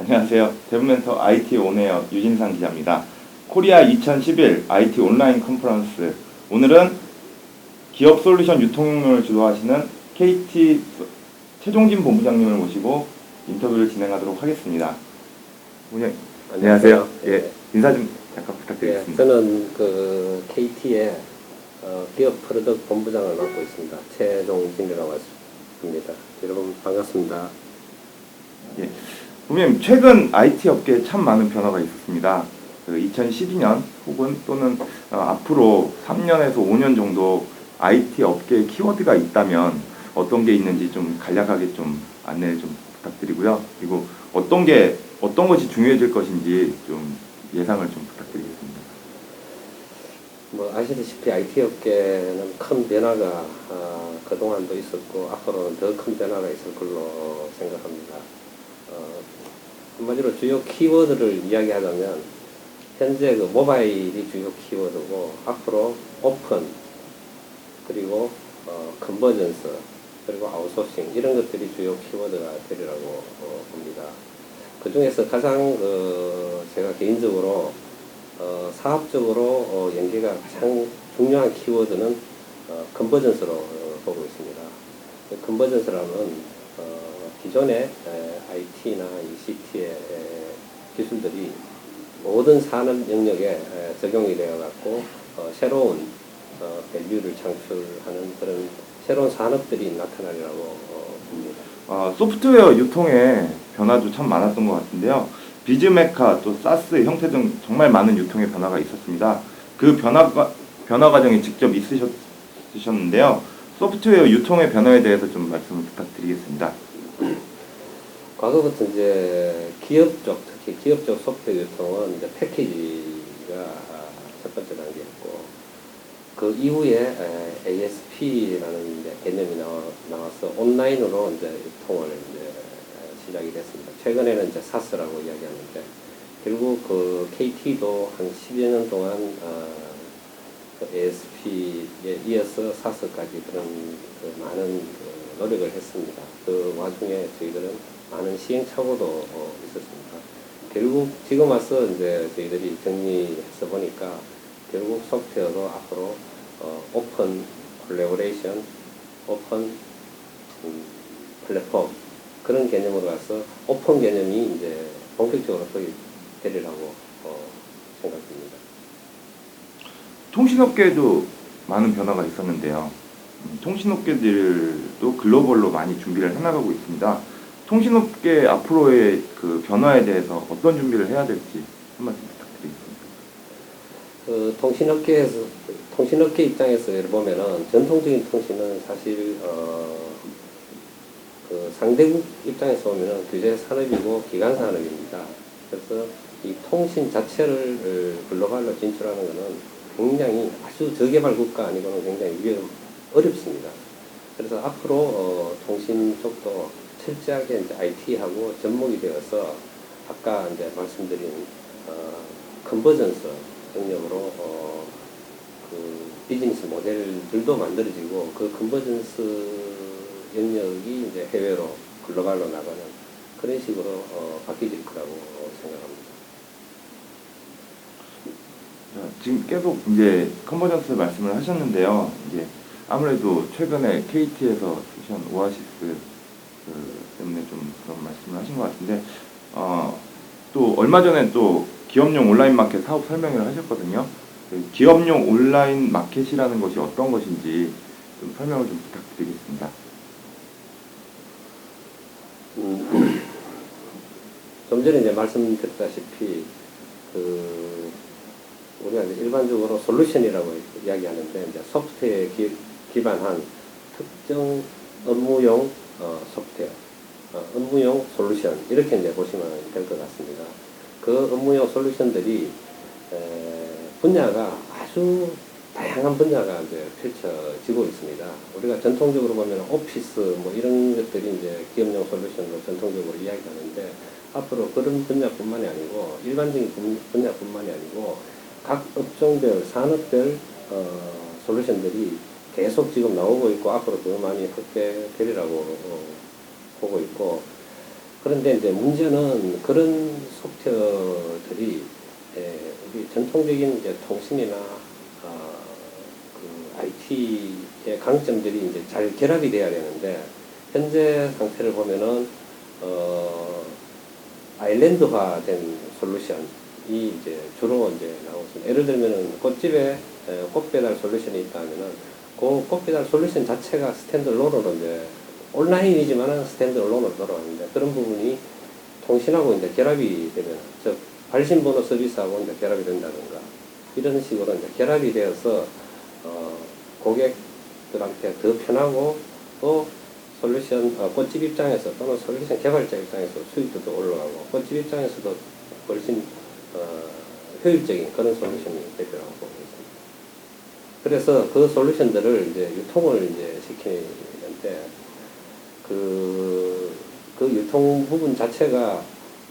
안녕하세요. 데브멘터 IT 온에어 유진상 기자입니다. 코리아 2011 IT 온라인 컨퍼런스. 오늘은 기업 솔루션 유통을 주도하시는 KT 최종진 본부장님을 모시고 인터뷰를 진행하도록 하겠습니다. 본부장 안녕하세요. 예, 인사 좀 잠깐 예, 부탁드리겠습니다. 저는 그 KT의 어, 기업 프로덕트 본부장을 맡고 있습니다. 최종진이라고 합니다. 여러분 반갑습니다. 예. 본부장님 최근 IT 업계에 참 많은 변화가 있었습니다. 그 2012년 혹은 또는 어, 앞으로 3년에서 5년 정도 IT 업계에 키워드가 있다면 어떤 게 있는지 좀 간략하게 좀 안내 좀 부탁드리고요. 그리고 어떤 게 어떤 것이 중요해질 것인지 좀 예상을 좀 부탁드리겠습니다. 뭐 아시다시피 IT 업계는 큰 변화가 아, 그동안도 있었고 앞으로는 더 큰 변화가 있을 걸로 생각합니다. 어, 한마디로 주요 키워드를 이야기하자면 현재 그 모바일이 주요 키워드고 앞으로 오픈 그리고 어, 컨버전스 그리고 아웃소싱 이런 것들이 주요 키워드가 되리라고 어, 봅니다. 그 중에서 가장 그 제가 개인적으로 어, 사업적으로 어, 연계가 가장 중요한 키워드는 어, 컨버전스로 어, 보고 있습니다. 그 컨버전스라는 어, 기존의 IT나 ECT의 에, 기술들이 모든 산업 영역에 에, 적용이 되어 갖고 어, 새로운 어, 밸류를 창출하는 그런 새로운 산업들이 나타나리라고 어, 봅니다. 어, 소프트웨어 유통에 변화도 참 많았던 것 같은데요. 비즈메카 또 사스 형태 등 정말 많은 유통의 변화가 있었습니다. 그 변화가 변화 과정이 직접 있으셨는데요. 소프트웨어 유통의 변화에 대해서 좀 말씀을 부탁드리겠습니다. 과거부터 이제 기업 쪽, 특히 기업 쪽 소프트웨어 유통은 이제 패키지가 첫 번째 단계였고, 그 이후에 에, ASP라는 이제 개념이 나와, 나와서 온라인으로 이제 유통을 이제 시작이 됐습니다. 최근에는 이제 사스라고 이야기하는데, 결국 그 KT도 한 10여 년 동안 어, 그 ASP에 이어서 사스까지 그런 그 많은 그 노력을 했습니다. 그 와중에 저희들은 많은 시행착오도 어, 있었습니다. 결국 지금 와서 이제 저희들이 정리해서 보니까 결국 소프트웨어도 앞으로 어, 오픈 콜레오레이션, 오픈 음, 플랫폼 그런 개념으로 가서 오픈 개념이 이제 본격적으로 도입되리라고 어, 생각됩니다. 통신업계에도 많은 변화가 있었는데요. 음, 통신업계들도 글로벌로 많이 준비를 해나가고 있습니다. 통신업계 앞으로의 그 변화에 대해서 어떤 준비를 해야 될지 한 말씀 부탁드리겠습니다. 그 통신업계에서 통신업계 입장에서 보면은 전통적인 통신은 사실 어, 그 상대국 입장에서 보면은 규제 산업이고 기간 산업입니다. 그래서 이 통신 자체를 어, 글로벌로 진출하는 것은 굉장히 아주 저개발 국가 아니고는 굉장히 위험 어렵습니다. 그래서 앞으로 어, 통신 쪽도 철저하게 이제 IT하고 접목이 되어서 아까 이제 말씀드린 어, 컨버전스 영역으로 어, 그 비즈니스 모델들도 만들어지고 그 컨버전스 영역이 이제 해외로 글로벌로 나가는 그런 식으로 어, 바뀌질 거라고 어, 생각합니다. 자, 지금 계속 이제 컨버전스 말씀을 하셨는데요. 이제 아무래도 최근에 KT에서 쓰신 오아시스 그 때문에 좀 그런 말씀을 하신 것 같은데 어, 또 얼마 전에 또 기업용 온라인 마켓 사업 설명을 하셨거든요. 그 기업용 온라인 마켓이라는 것이 어떤 것인지 좀 설명을 좀 부탁드리겠습니다. 음, 좀 전에 이제 말씀드렸다시피 그 우리가 이제 일반적으로 솔루션이라고 이야기하는데 이제 소프트웨어에 기, 기반한 특정 업무용 어, 소프트웨어, 어, 업무용 솔루션 이렇게 이제 보시면 될 것 같습니다. 그 업무용 솔루션들이 에, 분야가 아주 다양한 분야가 이제 펼쳐지고 있습니다. 우리가 전통적으로 보면 오피스 뭐 이런 것들이 이제 기업용 솔루션으로 전통적으로 이야기하는데 앞으로 그런 분야뿐만이 아니고 일반적인 분- 분야뿐만이 아니고 각 업종별 산업별 어, 솔루션들이 계속 지금 나오고 있고 앞으로 더 많이 확대되리라고 어, 보고 있고 그런데 이제 문제는 그런 소프트웨어들이 에, 우리 전통적인 이제 통신이나 어, 그 IT의 강점들이 이제 잘 결합이 돼야 되는데 현재 상태를 보면은 어, 아일랜드화된 솔루션이 이제 주로 이제 나오고 있습니다. 예를 들면은 꽃집에 에, 꽃배달 솔루션이 있다면은 그 꽃배달 솔루션 자체가 스탠드얼론으로 이제 온라인이지만은 스탠드얼론으로 돌아가는데 그런 부분이 통신하고 이제 결합이 되면 즉 발신번호 서비스하고 이제 결합이 된다든가 이런 식으로 이제 결합이 되어서 어, 고객들한테 더 편하고 또 솔루션 어, 꽃집 입장에서 또는 솔루션 개발자 입장에서 수익도 더 올라가고 꽃집 입장에서도 훨씬 어, 효율적인 그런 솔루션이 있습니다. 그래서 그 솔루션들을 이제 유통을 이제 시키는데 그, 그 유통 부분 자체가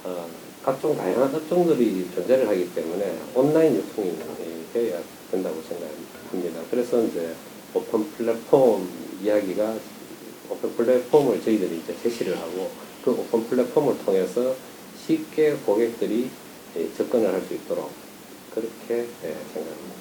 어, 각종 다양한 업종들이 존재를 하기 때문에 온라인 유통이 되어야 된다고 생각합니다. 그래서 이제 오픈 플랫폼 이야기가 오픈 플랫폼을 저희들이 이제 제시를 하고 그 오픈 플랫폼을 통해서 쉽게 고객들이 예, 접근을 할 수 있도록 그렇게 예, 생각합니다.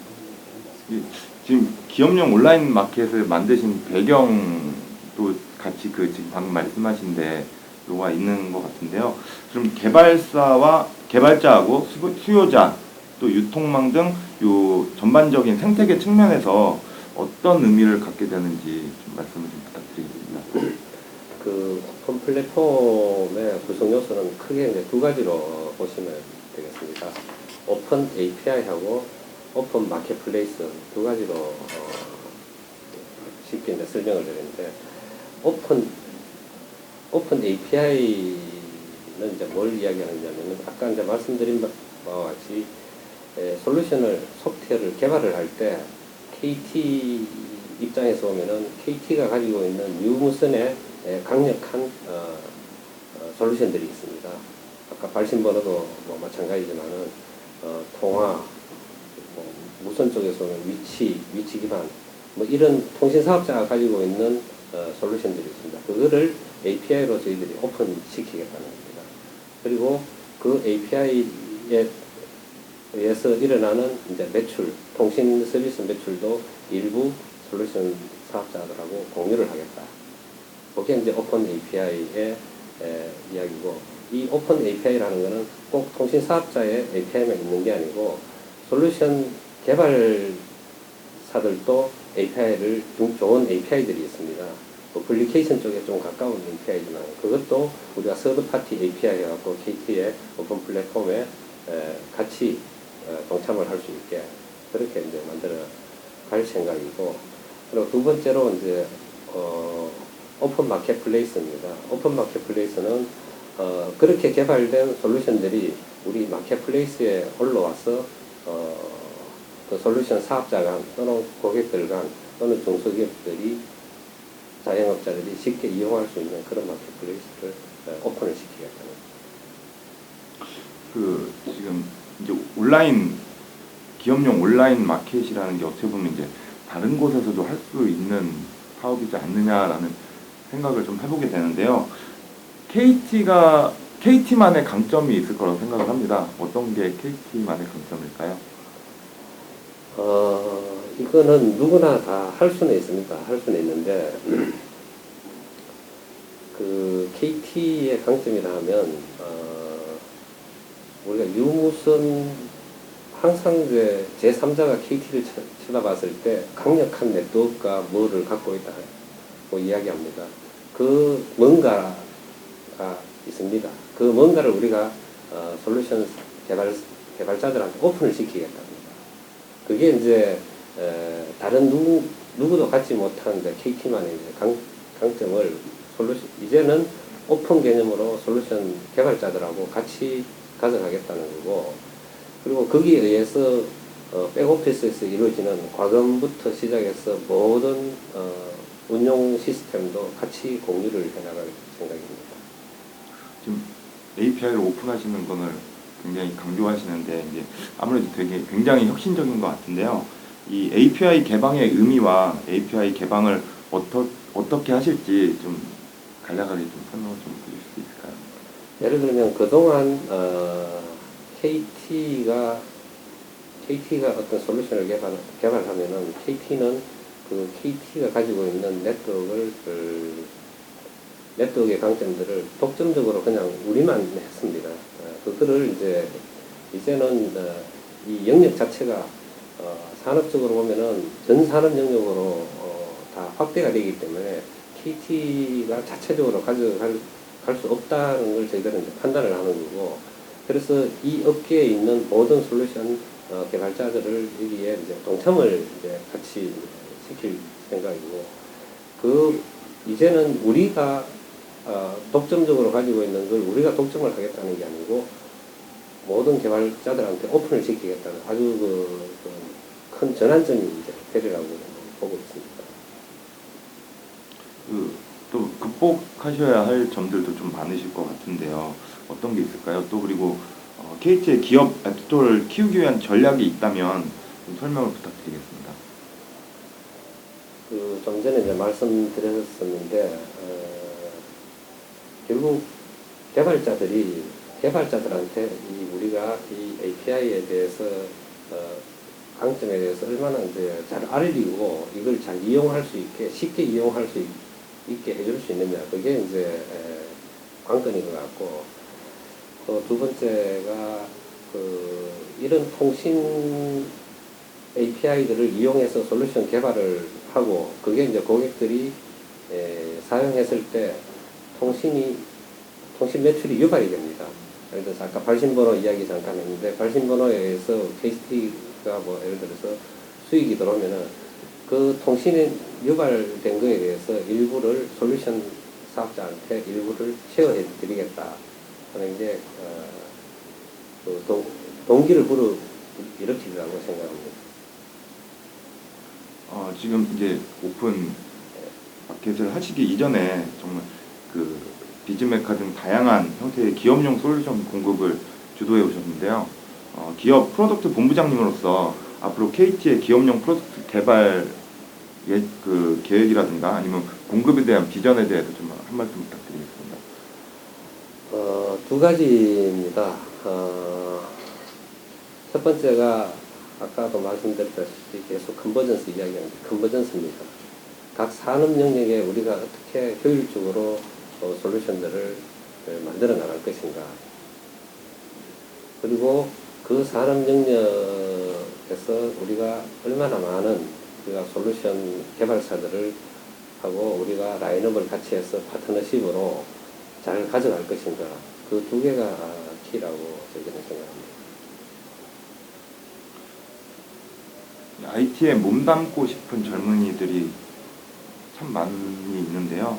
이- 지금 기업용 온라인 마켓을 만드신 배경도 같이 그 지금 방금 말씀하신 대로가 있는 것 같은데요. 그럼 개발사와 개발자하고 수- 수요자 또 유통망 등 요 전반적인 생태계 측면에서 어떤 의미를 갖게 되는지 좀 말씀을 좀 부탁드리겠습니다. 그 오픈 플랫폼의 구성 요소는 크게 이제 두 가지로 보시면 되겠습니다. 오픈 API하고 오픈 마켓플레이스 두 가지로 어, 쉽게 이제 설명을 드리는데 오픈 오픈 API는 이제 뭘 이야기하느냐면 아까 이제 말씀드린 바와 같이 에, 솔루션을 소프트웨어를 개발을 할 때 KT 입장에서 보면은 KT가 가지고 있는 유무선의 에, 강력한 어, 어, 솔루션들이 있습니다. 아까 발신번호도 뭐 마찬가지지만은 어, 통화, 뭐 무선 쪽에서는 위치, 위치 기반 뭐 이런 통신 사업자가 가지고 있는 어, 솔루션들이 있습니다. 그거를 API로 저희들이 오픈시키겠다는 겁니다. 그리고 그 API에 의해서 일어나는 이제 매출, 통신 서비스 매출도 일부 솔루션 사업자들하고 공유를 하겠다. 그게 이제 오픈 API의 에, 이야기고 이 오픈 API라는 것은 꼭 통신 사업자의 API만 있는 게 아니고 솔루션 개발사들도 API를 좋은 API들이 있습니다. 어플리케이션 쪽에 좀 가까운 API지만 그것도 우리가 서드 파티 API 해갖고 KT의 오픈 플랫폼에 에, 같이 어, 동참을 할 수 있게 그렇게 이제 만들어 갈 생각이고 그리고 두 번째로 이제 어, 오픈 마켓플레이스입니다. 오픈 마켓플레이스는 어, 그렇게 개발된 솔루션들이 우리 마켓플레이스에 올라와서 어, 그 솔루션 사업자 간 또는 고객들 간 또는 중소기업들이 자영업자들이 쉽게 이용할 수 있는 그런 마켓플레이스를 어, 오픈을 시키겠다는 그 지금 이제 온라인 기업용 온라인 마켓이라는 게 어떻게 보면 이제 다른 곳에서도 할 수 있는 사업이지 않느냐라는 생각을 좀 해보게 되는데요. KT가 KT만의 강점이 있을 거라고 생각을 합니다. 어떤 게 KT만의 강점일까요? 어, 이거는 누구나 다 할 수는 있습니다. 할 수는 있는데, 그, KT의 강점이라 하면, 어, 우리가 유무선, 항상 이제 제3자가 KT를 쳐다봤을 때 강력한 네트워크가 뭐를 갖고 있다. 고 이야기합니다. 그 뭔가가 있습니다. 그 뭔가를 우리가 어, 솔루션 개발, 개발자들한테 오픈을 시키겠답니다. 그게 이제 에, 다른 누구, 누구도 갖지 이제 KT만의 이제 강, 강점을 솔루션 이제는 오픈 개념으로 솔루션 개발자들하고 같이 가져가겠다는 거고 그리고 거기에 의해서 어, 백오피스에서 이루어지는 과금부터 시작해서 모든 어, 운용 시스템도 같이 공유를 해나갈 생각입니다. 지금 API를 오픈하시는 거를 굉장히 강조하시는데 이제 아무래도 되게 굉장히 혁신적인 것 같은데요. 이 API 개방의 의미와 API 개방을 어떠, 어떻게 하실지 좀 간략하게 좀 설명을 좀 드릴 수 있을까요? 예를 들면 그동안 어, KT가 KT가 어떤 솔루션을 개발, 개발하면은 KT는 그 KT가 가지고 있는 네트워크를 그 네트워크의 강점들을 독점적으로 그냥 우리만 했습니다. 어, 그거를 이제 이제는 어, 이 영역 자체가 어, 산업적으로 보면은 전 산업 영역으로 어, 다 확대가 되기 때문에 KT가 자체적으로 가져갈 갈수 없다는 걸 저희들은 이제 판단을 하는 거고 그래서 이 업계에 있는 모든 솔루션 어, 개발자들을 여기에 이제 동참을 이제 같이 시킬 생각이고 그 이제는 우리가 어, 독점적으로 가지고 있는 걸 우리가 독점을 하겠다는 게 아니고 모든 개발자들한테 오픈을 시키겠다는 아주 그, 그, 큰 전환점이 이제 되리라고 보고 있습니다. 그 또 극복하셔야 할 점들도 좀 많으실 것 같은데요. 어떤 게 있을까요? 또 그리고 어, KT의 기업 앱스토어를 키우기 위한 전략이 있다면 좀 설명을 부탁드리겠습니다. 그 좀 전에 이제 말씀드렸었는데 어, 결국 개발자들이 개발자들한테 이 우리가 이 API에 대해서 어, 강점에 대해서 얼마나 이제 잘 알리고 이걸 잘 이용할 수 있게 쉽게 이용할 수 있, 게 해줄 수 있느냐. 그게 이제 에, 관건인 것 같고. 또두 번째가 그 이런 통신 API들을 이용해서 솔루션 개발을 하고 그게 이제 고객들이 에, 사용했을 때 통신이 통신 매출이 유발이 됩니다. 예를 들어서 아까 발신번호 이야기 잠깐 했는데 발신번호에 의해서 KST가 뭐 예를 들어서 수익이 들어오면은 그 통신에 유발된 거에 대해서 일부를 솔루션 사업자한테 일부를 쉐어해 드리겠다 하는 게 어, 그 동, 동기를 불어 일으키리라고 생각합니다. 어, 지금 이제 오픈 마켓을 하시기 이전에 정말 그 비즈메카 등 다양한 형태의 기업용 솔루션 공급을 주도해 오셨는데요. 어, 기업 프로덕트 본부장님으로서 앞으로 KT의 기업용 프로덕트 개발 예, 그 계획이라든가 아니면 공급에 대한 비전에 대해서 좀 한 말씀 부탁드리겠습니다. 어, 두 가지입니다. 어, 첫 번째가 아까도 말씀드렸다시피 계속 컨버전스 이야기하는데 컨버전스입니다. 각 산업 영역에 우리가 어떻게 효율적으로 어, 솔루션들을 어, 만들어 나갈 것인가. 그리고 그 산업 영역에서 우리가 얼마나 많은 우리가 솔루션 개발사들을 하고 우리가 라인업을 같이 해서 파트너십으로 잘 가져갈 것인가. 그 두 개가 키라고 저희는 생각합니다. IT에 몸담고 싶은 젊은이들이 참 많이 있는데요.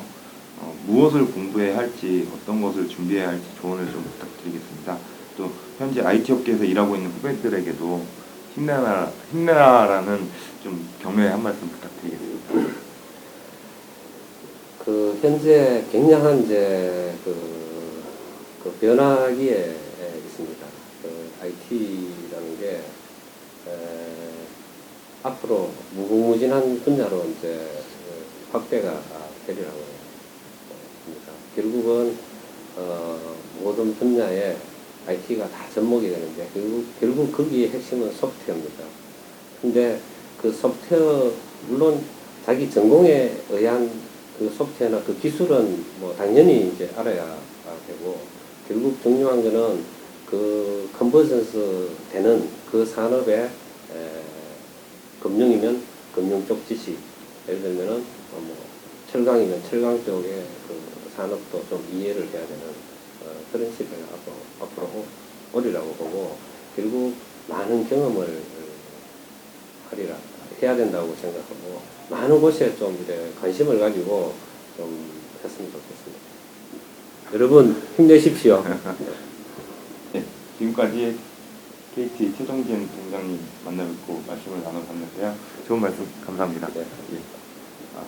어, 무엇을 공부해야 할지, 어떤 것을 준비해야 할지 조언을 좀 부탁드리겠습니다. 또 현재 IT 업계에서 일하고 있는 후배들에게도 힘내라, 힘내라라는 좀 격려의 한 말씀 부탁드리겠습니다. 그 현재 굉장한 이제 그, 그 변화기에 있습니다. 그 IT라는 게 에, 앞으로 무궁무진한 분야로 이제 그 확대가 되리라고. 결국은 어, 모든 분야에 IT가 다 접목이 되는데 결국, 결국 거기에 핵심은 소프트웨어입니다. 근데 그 소프트웨어 물론 자기 전공에 의한 그 소프트웨어나 그 기술은 뭐 당연히 이제 알아야 되고 결국 중요한 거는 그 컨버전스 되는 그 산업의 에, 금융이면 금융 쪽 지식 예를 들면은 어, 뭐 철강이면 철강 쪽의 그 산업도 좀 이해를 해야 되는 어, 그런 시대가 앞으로, 앞으로 오리라고 보고 결국 많은 경험을 하리라 해야 된다고 생각하고 많은 곳에 좀 이제 관심을 가지고 좀 했으면 좋겠습니다. 여러분 힘내십시오. 네, 지금까지 KT 최정진 동장님 만나 뵙고 말씀을 나눠봤는데요. 좋은 말씀 감사합니다. 네. 예. 아,